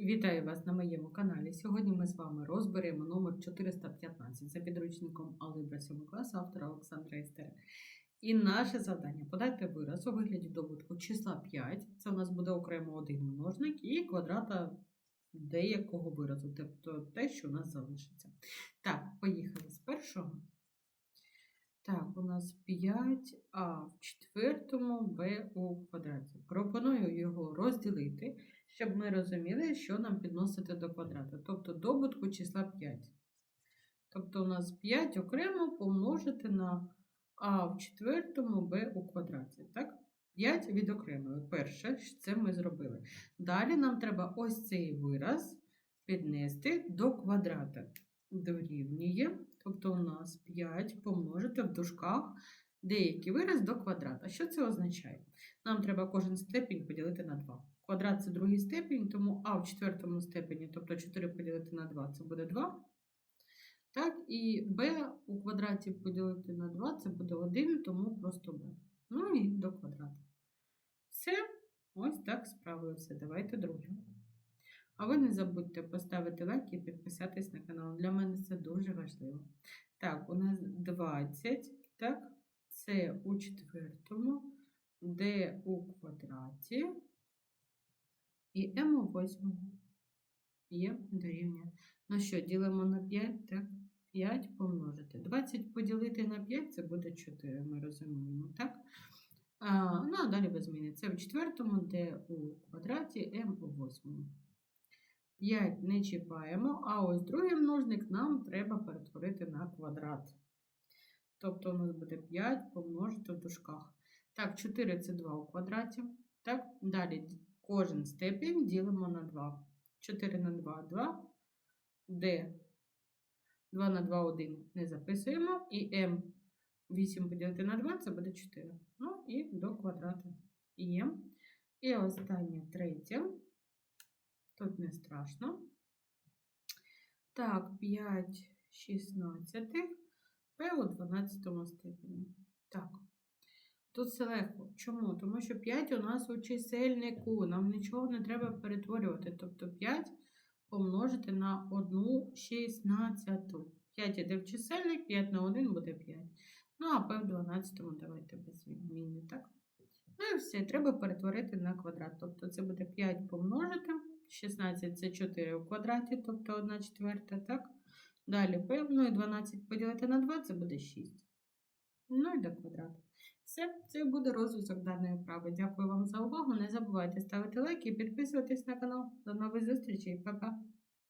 Вітаю вас на моєму каналі. Сьогодні ми з вами розберемо номер 415 за підручником Алибра 7 класу автора Олександра Істера. І наше завдання подати вираз у вигляді добутку числа 5. Це у нас буде окремо один множник і квадрата деякого виразу, тобто те, що у нас залишиться. Так, поїхали з першого. Так, у нас 5а в четвертому b у квадраті. Пропоную його розділити, щоб ми розуміли, що нам підносити до квадрата. Тобто добутку числа 5. Тобто у нас 5 окремо помножити на а в четвертому b у квадраті. Так? 5 відокремили. Перше, це ми зробили. Далі нам треба ось цей вираз піднести до квадрата. Дорівнює. Тобто у нас 5 помножити в дужках деякий вираз до квадрата. Що це означає? Нам треба кожен степінь поділити на 2. Квадрат це другий степінь, тому а в четвертому степені, тобто 4 поділити на 2, це буде 2. Так, і b у квадраті поділити на 2, це буде 1, тому просто b. Ну і до квадрата. Все, ось так справилося. Давайте друге. А ви не забудьте поставити лайк і підписатись на канал. Для мене це дуже важливо. Так, у нас 20, так, це у четвертому, d у квадраті і m у восьмому. Є дорівнює. Ну що, ділимо на 5, так? 5 помножити. 20 поділити на 5 це буде 4, ми розуміємо, так? А, ну, а далі без зміни. Це в четвертому, де у квадраті m у восьмому. 5 не чіпаємо, а ось другий множник нам треба перетворити на квадрат. Тобто у нас буде 5 помножити в дужках. Так, 4 це 2 у квадраті. Так, далі кожен степінь ділимо на 2. 4 на 2 2. Д 2 на 2 1 не записуємо. І М 8 поділити на 2 це буде 4. Ну і до квадрата є. І останнє третє. Тут не страшно. Так, 5 шістнадцятих. П у 12 степені. Так. Тут все легко. Чому? Тому що 5 у нас у чисельнику. Нам нічого не треба перетворювати. Тобто 5 помножити на 1 шістнадцяту. 5 іде в чисельник, 5 на 1 буде 5. Ну, а П в 12 давайте без зміни, так? Ну і все, треба перетворити на квадрат. Тобто це буде 5 помножити. 16 це 4 у квадраті, тобто 1 четверта, так? Далі П, і 12 поділити на 2, це буде 6. Ну і до квадрату. Все, це буде розв'язок даної вправи. Дякую вам за увагу. Не забувайте ставити лайки і підписуватись на канал. До нових зустрічей. Па-па!